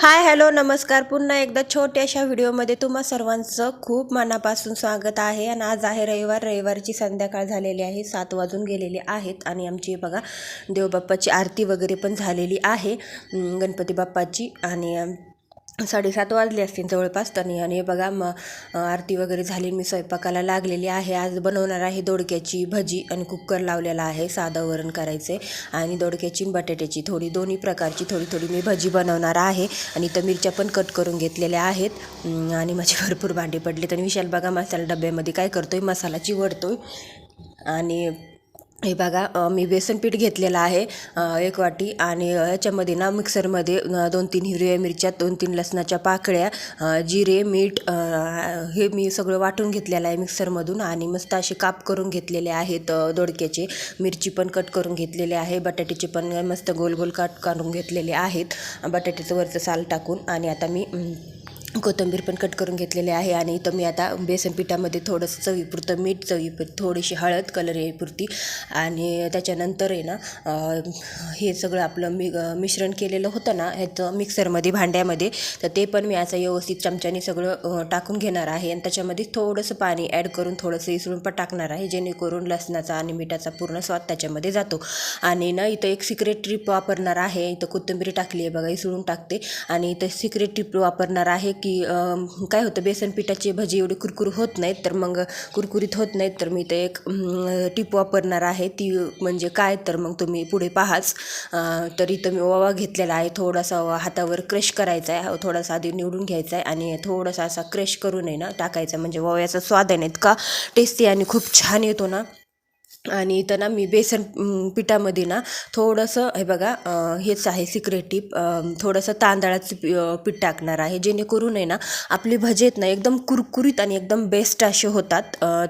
Hi hello नमस्कार. पुन्हा एकदा छोट्याशा व्हिडिओमध्ये तुम्हा सर्वांचं खूप मनापासून स्वागत आहे. आणि आज आहे रविवार. रविवारची संध्याकाळ झालेली आहे. सात वाजून गेलेले आहेत. आणि आमची बघा देवबाप्पाची आरती वगैरे पण झालेली आहे. गणपती बाप्पाची आणि साडेसात वाजले असतील जवळपास आणि आणि बघा मग आरती वगैरे झाली मी स्वयंपाकाला लागलेली आहे. आज बनवणार आहे दोडक्याची भजी आणि कुकर लावलेला आहे साधं वरण करायचे आणि दोडक्याची बटाट्याची थोडी दोन्ही प्रकारची थोडी थोडी मी भजी बनवणार आहे. आणि इथं मिरच्या पण कट करून घेतलेल्या आहेत. आणि माझे भरपूर भांडे पडले तर विशाल बघा मसाला डब्यामध्ये काय करतोय? मसाला चिवडतोय आणि हे बघा मी बेसन पीठ घेतलेलं आहे एक वाटी आणि याच्यामध्ये ना मिक्सरमध्ये दोन तीन हिरव्या मिरच्या दोन तीन लसणाच्या पाकळ्या जिरे मीठ हे मी सगळं वाटून घेतलेलं आहे मिक्सरमधून आणि मस्त असे काप करून घेतलेले आहेत दोडक्याचे. मिरची पण कट करून घेतलेले आहे बटाट्याचे पण मस्त गोल गोल कट काढून घेतलेले आहेत. बटाट्याचं वरचं साल टाकून आणि आता मी कोथिंबीर पण कट करून घेतलेली आहे आणि इथं मी आता बेसन पिठामध्ये थोडंसं चवीपुरतं मीठ चवीपुरतं थोडीशी हळद कलर येईपुरती. आणि त्याच्यानंतर आहे ना हे सगळं आपलं मी मिश्रण केलेलं होतं ना ह्याचं मिक्सरमध्ये भांड्यामध्ये तर ते पण मी असं व्यवस्थित चमच्याने सगळं टाकून घेणार आहे. आणि त्याच्यामध्ये थोडंसं पाणी ॲड करून थोडंसं इसळून पण टाकणार आहे जेणेकरून लसणाचा आणि मिठाचा पूर्ण स्वाद त्याच्यामध्ये जातो. आणि ना इथं एक सिक्रेट ट्रिप वापरणार आहे. इथं कोथिंबीर टाकली आहे बघा इसळून टाकते. आणि इथं सिक्रेट ट्रिप वापरणार आहे की काय होतं बेसन पिठाची भजी एवढी कुरकुर होत नाहीत तर मग कुरकुरीत होत नाहीत तर मी ते एक टीप वापरणार आहे. ती म्हणजे काय तर मग तुम्ही पुढे पाहाच. तर इथं मी ओवा घेतलेला आहे. थोडासा हातावर क्रश करायचा आहे. थोडासा आधी निवडून घ्यायचा आहे आणि थोडासा असा क्रश करून आहे ना टाकायचा. म्हणजे ओव्याचा स्वाद आहे ना इतका टेस्टी आणि खूप छान येतो ना. आणि इथं ना मी बेसन पिठामध्ये ना थोडंसं हे बघा हेच आहे सिक्रेट टिप थोडंसं तांदळाचं पीठ टाकणार आहे. जेणेकरून आहे ना आपली भजे आहेत ना एकदम कुरकुरीत आणि एकदम बेस्ट असे होतात.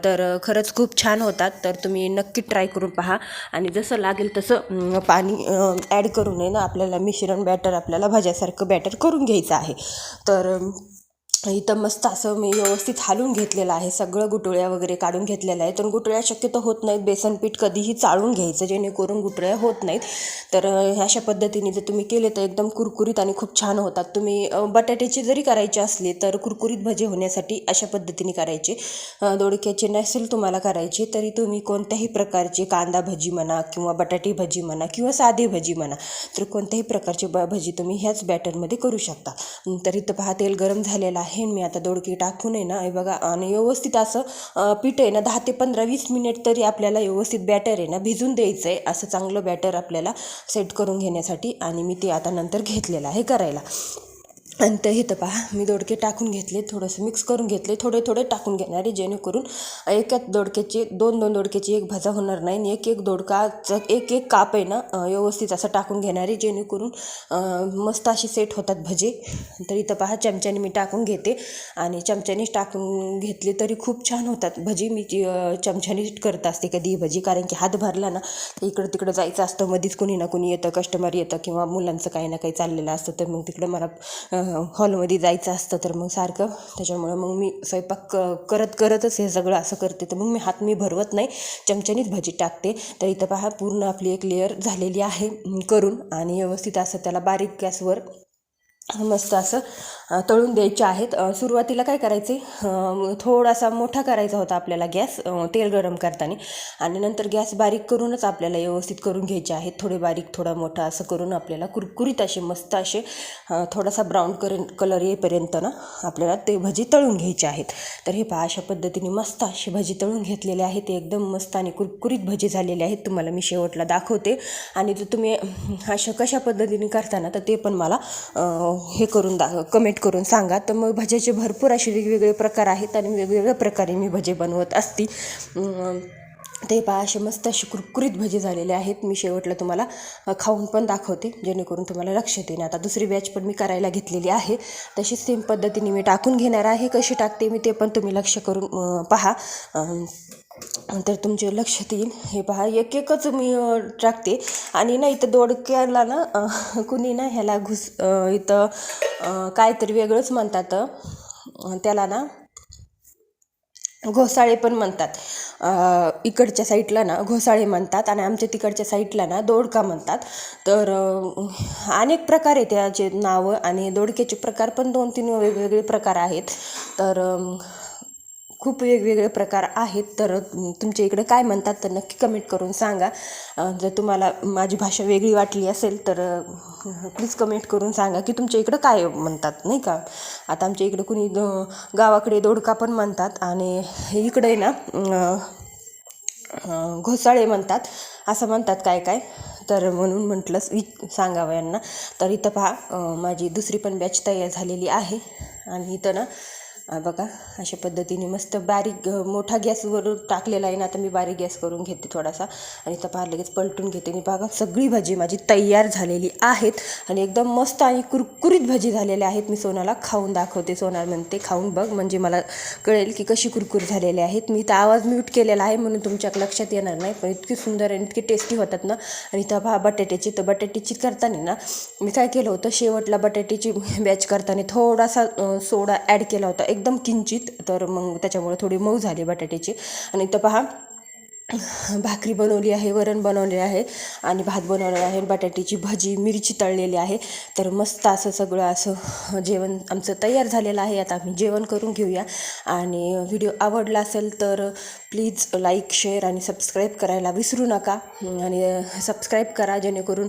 तर खरंच खूप छान होतात. तर तुम्ही नक्की ट्राय करून पहा. आणि जसं लागेल तसं पाणी ॲड करून आहे ना आपल्याला मिश्रण बॅटर आपल्याला भज्यासारखं बॅटर करून घ्यायचं आहे. तर इथं मस्त असं मी व्यवस्थित हालून घेतलेलं आहे. सगळं गुटळ्या वगैरे काढून घेतलेलं आहे. तर गुटळ्या शक्यतो होत नाहीत. बेसन पीठ कधीही चाळून घ्यायचं जेणेकरून गुटळ्या होत नाहीत. तर अशा पद्धतीने जर तुम्ही केले तर एकदम कुरकुरीत आणि खूप छान होतात. तुम्ही बटाट्याची जरी करायची असली तर कुरकुरीत भजे होण्यासाठी अशा पद्धतीने करायचे. दोडक्याचे नसेल तुम्हाला करायचे तरी तुम्ही कोणत्याही प्रकारचे कांदा भजी म्हणा किंवा बटाटे भजी म्हणा किंवा साधी भजी म्हणा तर कोणत्याही प्रकारची ब भजी तुम्ही ह्याच बॅटरमध्ये करू शकता. अं, तर इथं पहा तेल गरम झालेलं आहे. हे मी आता दोडकी टाकून आहे ना हे बघा आणि व्यवस्थित असं पीठ आहे ना दहा ते पंधरा वीस मिनिट तरी आपल्याला व्यवस्थित बॅटर आहे ना भिजून द्यायचं आहे असं चांगलं बॅटर आपल्याला सेट करून घेण्यासाठी आणि मी ते आता नंतर घेतलेलं आहे करायला. आणि ते इथं पहा मी दोडके टाकून घेतले थोडंसं मिक्स करून घेतले थोडे थोडे टाकून घेणार आहे जेणेकरून एकाच दोडक्याचे दोन दोन दोडक्याची एक भजा होणार नाही आणि एक एक दोडकाचं एक एक काप आहे ना व्यवस्थित असं टाकून घेणार आहे जेणेकरून मस्त अशी सेट होतात भजे. तर इथं पहा चमच्याने मी टाकून घेते आणि चमच्यानेच टाकून घेतले तरी खूप छान होतात भजी. मी ती, चमच्यानेच करत असते कधी भजी कारण की हात भरला ना तर इकडं तिकडं जायचं असतं मध्येच कुणी ना कुणी येतं कस्टमर येतं किंवा मुलांचं काही ना काही चाललेलं असतं तर मग तिकडं मला हॉलमध्ये जायचं असतं तर मग सारखं. त्याच्यामुळं मग मी स्वयंपाक क करत करतच हे सगळं असं करते. तर मग मी हात मी भरवत नाही. चमच्यानीच भजी टाकते. तर इथं पहा पूर्ण आपली एक लेअर झालेली आहे करून आणि व्यवस्थित असं त्याला बारीक गॅसवर मस्त असं तळून द्यायचे आहेत. सुरुवातीला काय करायचे थोडासा मोठा करायचा होता आपल्याला गॅस तेल गरम करताना. आणि नंतर गॅस बारीक करूनच आपल्याला व्यवस्थित करून घ्यायचे आहेत. थोडे बारीक थोडा मोठा असं करून आपल्याला कुरकुरीत असे मस्त असे थोडासा ब्राऊन करेन कलर येईपर्यंत ना आपल्याला ते भजी तळून घ्यायचे आहेत. तर हे पहा अशा पद्धतीने मस्त अशी भजी तळून घेतलेले आहेत. ते एकदम मस्त आणि कुरकुरीत भजी झालेले आहेत. तुम्हाला मी शेवटला दाखवते. आणि जर तुम्ही अशा कशा पद्धतीने करताना तर ते पण मला हे करून दा कमेंट करून सांगा. तर मग भज्याचे भरपूर असे वेगवेगळे प्रकार आहेत आणि वेगवेगळ्या प्रकारे मी भजे बनवत असते. ते पहा असे मस्त असे कुरकुरीत भजे झालेले आहेत. मी शेवटला तुम्हाला खाऊन पण दाखवते जेणेकरून तुम्हाला लक्षात येईल. आता दुसरी बॅच पण मी करायला घेतलेली आहे. तशीच सेम पद्धतीने मी टाकून घेणार आहे. कशी टाकते मी ते पण तुम्ही लक्ष करून पहा. तर तुमचे लक्षात येईल. हे पहा एक एकच मी टाकते. आणि ना इथं दोडक्याला ना कुणी ना ह्याला घुस इथं काहीतरी वेगळंच म्हणतात. त्याला ना घोसाळे पण म्हणतात. इकडच्या साईडला ना घोसाळे म्हणतात आणि आमच्या तिकडच्या साईडला ना दोडका म्हणतात. तर अनेक प्रकार आहेत त्याचे नावं आणि दोडक्याचे प्रकार पण दोन तीन वेगवेगळे प्रकार आहेत. तर खूप वेगवेगळे प्रकार आहेत. तर तुमच्या इकडे काय म्हणतात? तर नक्की कमेंट करून सांगा. जर तुम्हाला माझी भाषा वेगळी वाटली असेल तर प्लीज कमेंट करून सांगा की तुमच्या इकडं काय म्हणतात नाही का? आता आमच्या इकडं कुणी गावाकडे दोडका पण म्हणतात आणि इकडे ना घोसाळे म्हणतात असं म्हणतात काय काय? तर म्हणून म्हटलंच वि- सांगावं यांना. तर इथं पहा माझी दुसरी पण बॅच तयार झालेली आहे. आणि इथं ना बघा अशा पद्धतीने मस्त बारीक मोठा गॅसवर टाकलेला आहे ना आता मी बारीक गॅस करून घेते थोडासा. आणि तपार लगेच पलटून घेते. आणि बघा सगळी भाजी माझी तयार झालेली आहेत. आणि एकदम मस्त आणि कुरकुरीत भाजी झालेल्या आहेत. मी सोनाला खाऊन दाखवते. सोनार म्हणते खाऊन बघ म्हणजे मला कळेल की कशी कुरकुर झालेली आहेत. मी तर आवाज म्यूट केलेला आहे म्हणून तुमच्या लक्षात येणार नाही पण इतकी सुंदर आणि इतकी टेस्टी होतात ना. आणि इथं बटाट्याची तर बटाट्याची करताना ना मी काय केलं होतं शेवटला बटाट्याची बॅच करताना थोडासा सोडा ॲड केला होता. एकदम किंचित तर मग त्याच्यामुळे थोडी मऊ झाली बटाट्याची. आणि इथं पहा भाकरी बनवली आहे वरण बनवले आहे आणि भात बनवले आहे बटाट्याची भाजी मिरची तळलेली आहे. तर मस्त असं सगळं असं जेवण आमचं तयार झालेलं आहे. आता आम्ही जेवण करून घेऊया. आणि व्हिडिओ आवडला असेल तर प्लीज लाईक शेअर आणि सबस्क्राईब करायला विसरू नका. आणि सबस्क्राईब करा जेणेकरून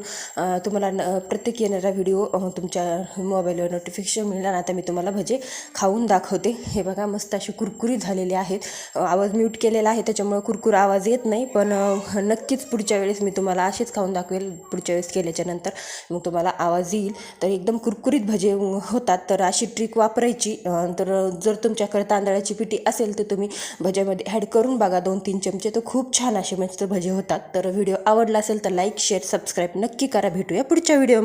तुम्हाला न- प्रत्येक येणारा व्हिडिओ तुमच्या मोबाईलवर नोटिफिकेशन मिळणार. आता मी तुम्हाला भजे खाऊन दाखवते. हे बघा मस्त अशी कुरकुरी झालेले आहेत. आवाज म्यूट केलेला आहे त्याच्यामुळे कुरकुर आवाज येत नाही पण नक्कीच पुढच्या वेळेस मी तुम्हाला असेच खाऊन दाखवेल. पुढच्या वेळेस केल्याच्यानंतर मग तुम्हाला आवाज येईल. तर एकदम कुरकुरीत भजे होतात तर अशी ट्रिक वापरायची. तर जर तुमच्याकडे तांदळाची पिठी असेल तर तुम्ही भज्यामध्ये ॲड करून बघा. दोन तीन चमचे तर खूप छान असे मस्त भजे होतात. तर व्हिडिओ आवडला असेल तर लाईक शेअर सबस्क्राईब नक्की करा. भेटूया पुढच्या व्हिडिओ